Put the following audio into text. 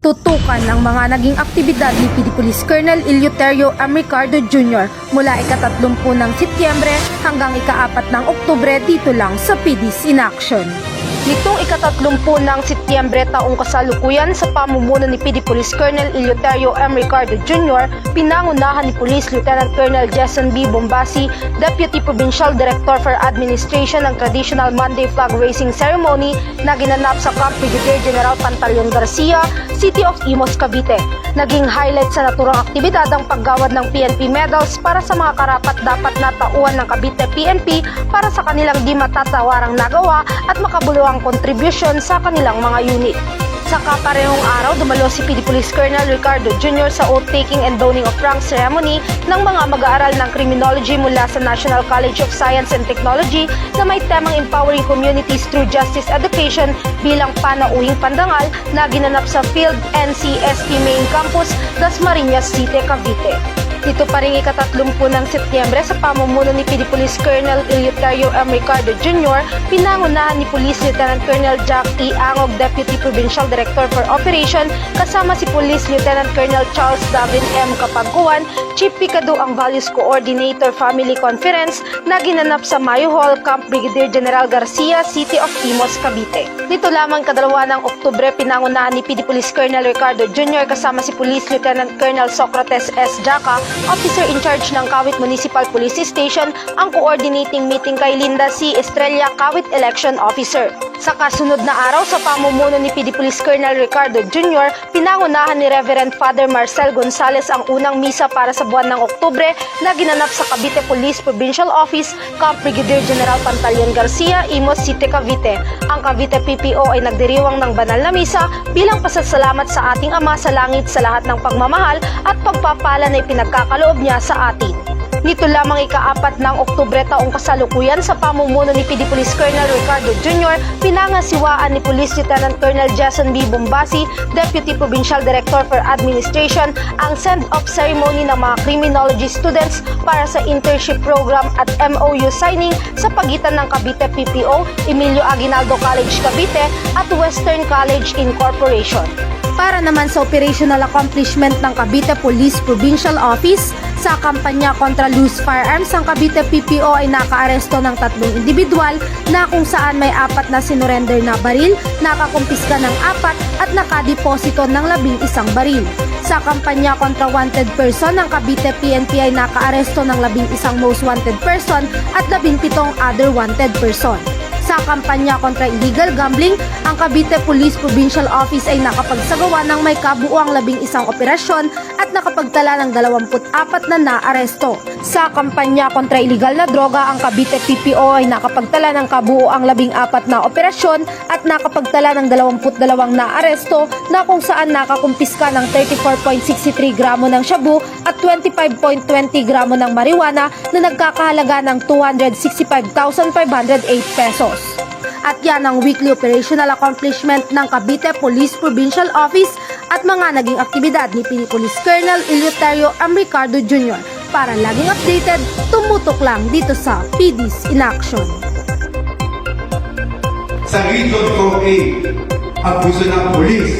tutukan ng mga naging aktibidad ni PD Police Colonel Eleuterio M. Ricardo Jr. mula ikatatlumpun ng Setyembre hanggang ikaapat ng Oktubre dito lang sa PD's in Action. Nitong ikatatlumpu ng Setyembre taong kasalukuyan sa pamumuno ni PD Police Colonel Eleuterio M. Ricardo Jr., pinangunahan ni Police Lieutenant Colonel Jason B. Bombasi, Deputy Provincial Director for Administration ng Traditional Monday Flag Raising Ceremony na ginanap sa Camp Brigadier General Pantaleon Garcia, City of Imos, Cavite. Naging highlight sa naturang aktibidad ang paggawad ng PNP medals para sa mga karapat dapat na tauhan ng Cavite PNP para sa kanilang di matatawarang nagawa at makabuluhang kontribusyon sa kanilang mga unit. Sa kaparehong araw, dumalo si PD Police Colonel Ricardo Jr. sa oath-taking and donning of rank ceremony ng mga mag-aaral ng criminology mula sa National College of Science and Technology na may temang Empowering Communities Through Justice Education bilang panauhing pandangal na ginanap sa Field NCST Main Campus, Dasmariñas City, Cavite. Dito pa rin ikatatlumpu ng Setyembre sa pamumuno ni Police Colonel Eleuterio M. Ricardo Jr., pinangunahan ni Police Lieutenant Colonel Jack E. Angog, Deputy Provincial Director for Operation, kasama si Police Lieutenant Colonel Charles Davin M. Kapagkuan, Chief Picado ang Values Coordinator Family Conference na ginanap sa Mayo Hall, Camp Brigadier General Garcia, City of Imos, Cavite. Nito lamang kadalawa ng Oktubre, pinangunahan ni PD Police Colonel Ricardo Jr. kasama si Police Lieutenant Colonel Socrates S. Jaca, Officer in charge ng Kawit Municipal Police Station, ang coordinating meeting kay Linda C. Estrella, Kawit Election Officer. Sa kasunod na araw sa pamumuno ni PD Police Colonel Ricardo Jr., pinangunahan ni Reverend Father Marcel Gonzales ang unang misa para sa buwan ng Oktubre na ginanap sa Cavite Police Provincial Office, Camp Brigadier General Pantaleon Garcia, Imos City, Cavite. Ang Cavite PPO ay nagdiriwang ng banal na misa bilang pasasalamat sa ating Ama sa Langit sa lahat ng pagmamahal at pagpapala na ipinagkakaloob niya sa atin. Nito lamang ikaapat ng Oktubre taong kasalukuyan sa pamumuno ni PD Police Colonel Ricardo Jr., pinangasiwaan ni Police Lieutenant Colonel Jason B. Bombasi, Deputy Provincial Director for Administration, ang send-off ceremony ng mga criminology students para sa internship program at MOU signing sa pagitan ng Cavite PPO, Emilio Aguinaldo College Cavite at Western College Incorporation para naman sa operational accomplishment ng Cavite Police Provincial Office, sa kampanya kontra loose firearms, ang Cavite PPO ay nakaaresto ng tatlong individual na kung saan may apat na sinurrender na baril, nakakumpiska ng apat at nakadeposito ng labing isang baril. Sa kampanya kontra wanted person, ang Cavite PNP ay nakaaresto ng labing isang most wanted person at labing pitong other wanted person. Sa kampanya kontra illegal gambling, ang Cavite Police Provincial Office ay nakapagsagawa ng may kabuuang labing isang operasyon at nakapagtala ng 24 na naaresto. Sa kampanya kontra illegal na droga, ang Cavite PPO ay nakapagtala ng kabuuang labing apat na operasyon at nakapagtala ng 22 naaresto na kung saan nakakumpiska ng 34.63 gramo ng shabu at 25.20 gramo ng marijuana na nagkakahalaga ng 265,508 pesos. At yan ang weekly operational accomplishment ng Cavite Police Provincial Office at mga naging aktibidad ni Pini Police Colonel Eleuterio M. Ricardo Jr. Para laging updated, tumutok lang dito sa PD's in Action. Sa Region 4A, abuso ng pulis.